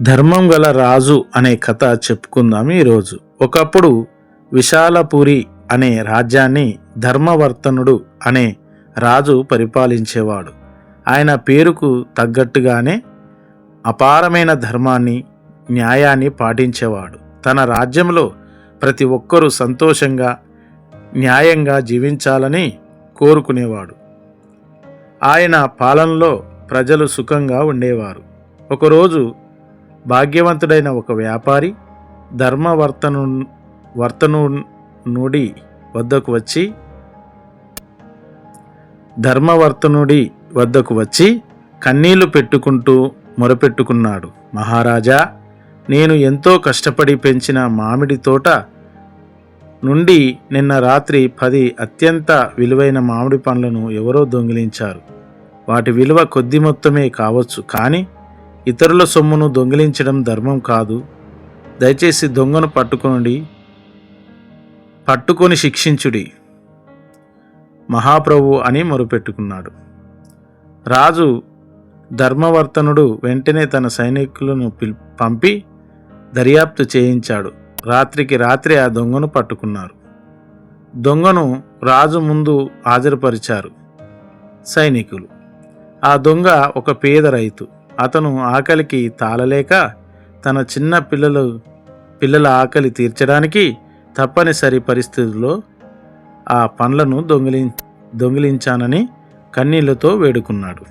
ధర్మం గల రాజు అనే కథ చెప్పుకుందాం ఈరోజు. ఒకప్పుడు విశాలపురి అనే రాజ్యాన్ని ధర్మవర్తనుడు అనే రాజు పరిపాలించేవాడు. ఆయన పేరుకు తగ్గట్టుగానే అపారమైన ధర్మాన్ని న్యాయాన్ని పాటించేవాడు. తన రాజ్యంలో ప్రతి ఒక్కరూ సంతోషంగా న్యాయంగా జీవించాలని కోరుకునేవాడు. ఆయన పాలనలో ప్రజలు సుఖంగా ఉండేవారు. ఒకరోజు భాగ్యవంతుడైన ఒక వ్యాపారి ధర్మవర్తను వర్తను నుడి వద్దకు వచ్చి ధర్మవర్తనుడి వద్దకు వచ్చి కన్నీళ్ళు పెట్టుకుంటూ మొరపెట్టుకున్నాడు. మహారాజా నేను ఎంతో కష్టపడి పెంచిన మామిడి తోట నుండి నిన్న రాత్రి పది అత్యంత విలువైన మామిడి పండ్లను ఎవరో దొంగిలించారు. వాటి విలువ కొద్ది మొత్తమే కావచ్చు కానీ ఇతరుల సొమ్మును దొంగిలించడం ధర్మం కాదు. దయచేసి దొంగను పట్టుకోండి పట్టుకొని శిక్షించుడి. మహాప్రభు అని మొరుపెట్టుకున్నాడు. రాజు ధర్మవర్తనుడు వెంటనే తన సైనికులను పంపి దర్యాప్తు చేయించాడు. రాత్రికి రాత్రి ఆ దొంగను పట్టుకున్నారు. దొంగను రాజు ముందు హాజరుపరిచారు సైనికులు. ఆ దొంగ ఒక పేద రైతు. అతను ఆకలికి తాళలేక తన చిన్న పిల్లలు పిల్లల ఆకలి తీర్చడానికి తప్పనిసరి పరిస్థితుల్లో ఆ పండ్లను దొంగిలి దొంగిలించానని కన్నీళ్ళతో వేడుకున్నాడు.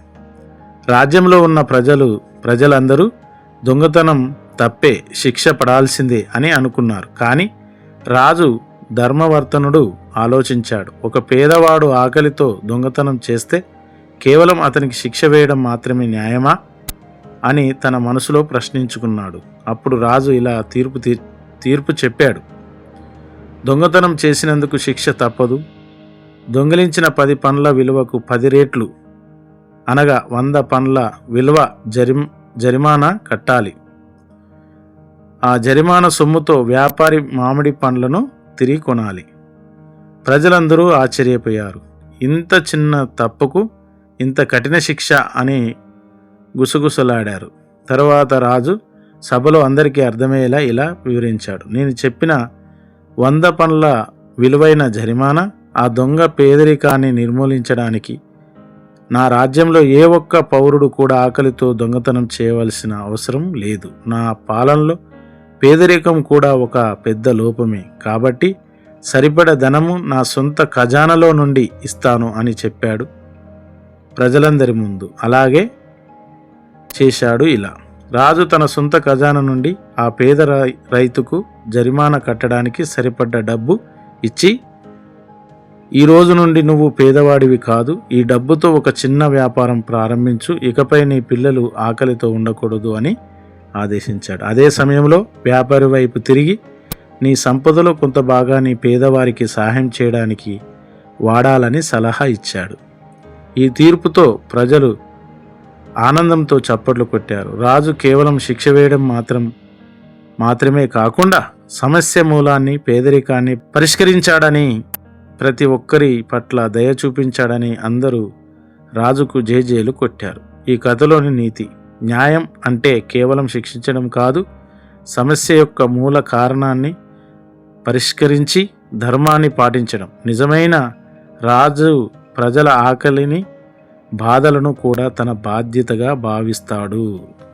రాజ్యంలో ఉన్న ప్రజలు ప్రజలందరూ దొంగతనం తప్పే శిక్ష పడాల్సిందే అని అనుకున్నారు. కానీ రాజు ధర్మవర్తనుడు ఆలోచించాడు. ఒక పేదవాడు ఆకలితో దొంగతనం చేస్తే కేవలం అతనికి శిక్ష వేయడం మాత్రమే న్యాయమా? అని తన మనసులో ప్రశ్నించుకున్నాడు. అప్పుడు రాజు ఇలా తీర్పు తీ- తీర్పు చెప్పాడు. దొంగతనం చేసినందుకు శిక్ష తప్పదు. దొంగిలించిన పది పండ్ల విలువకు పది రేట్లు. అనగా వంద పండ్ల విలువ జరిమ్ జరిమానా కట్టాలి. ఆ జరిమానా సొమ్ముతో వ్యాపారి మామిడి పండ్లను తిరిగి కొనాలి. ప్రజలందరూ ఆశ్చర్యపోయారు. ఇంత చిన్న తప్పుకు ఇంత కఠిన శిక్ష అని గుసగుసలాడారు. తరువాత రాజు సభలో అందరికీ అర్థమయ్యేలా ఇలా వివరించాడు. నేను చెప్పిన వంద పనుల విలువైన జరిమానా ఆ దొంగ పేదరికాన్ని నిర్మూలించడానికి నా రాజ్యంలో ఏ ఒక్క పౌరుడు కూడా ఆకలితో దొంగతనం చేయవలసిన అవసరం లేదు. నా పాలనలో పేదరికం కూడా ఒక పెద్ద లోపమే. కాబట్టి సరిపడ ధనము నా సొంత ఖజానాలో నుండి ఇస్తాను అని చెప్పాడు ప్రజలందరి ముందు. అలాగే చేశాడు ఇలా. రాజు తన సొంత ఖజానా నుండి ఆ పేద రై- రైతుకు జరిమానా కట్టడానికి సరిపడ్డ డబ్బు ఇచ్చి ఈ రోజు నుండి నువ్వు పేదవాడివి కాదు ఈ డబ్బుతో ఒక చిన్న వ్యాపారం ప్రారంభించు ఇకపై నీ పిల్లలు ఆకలితో ఉండకూడదు అని ఆదేశించాడు. అదే సమయంలో వ్యాపారి వైపు తిరిగి నీ సంపదలో కొంత భాగాన్ని పేదవారికి సహాయం చేయడానికి వాడాలని సలహా ఇచ్చాడు. ఈ తీర్పుతో ప్రజలు ఆనందంతో చప్పట్లు కొట్టారు. రాజు కేవలం శిక్ష వేయడం మాత్రం మాత్రమే కాకుండా సమస్య మూలాన్ని పేదరికాన్ని పరిష్కరించాడని ప్రతి ఒక్కరి పట్ల దయ చూపించాడని అందరూ రాజుకు జేజేలు కొట్టారు. ఈ కథలోని నీతి న్యాయం అంటే కేవలం శిక్షించడం కాదు సమస్య యొక్క మూల కారణాన్ని పరిష్కరించి ధర్మాన్ని పాటించడం. నిజమైన రాజు ప్రజల ఆకలిని బాధలను కూడా తన బాధ్యతగా భావిస్తాడు.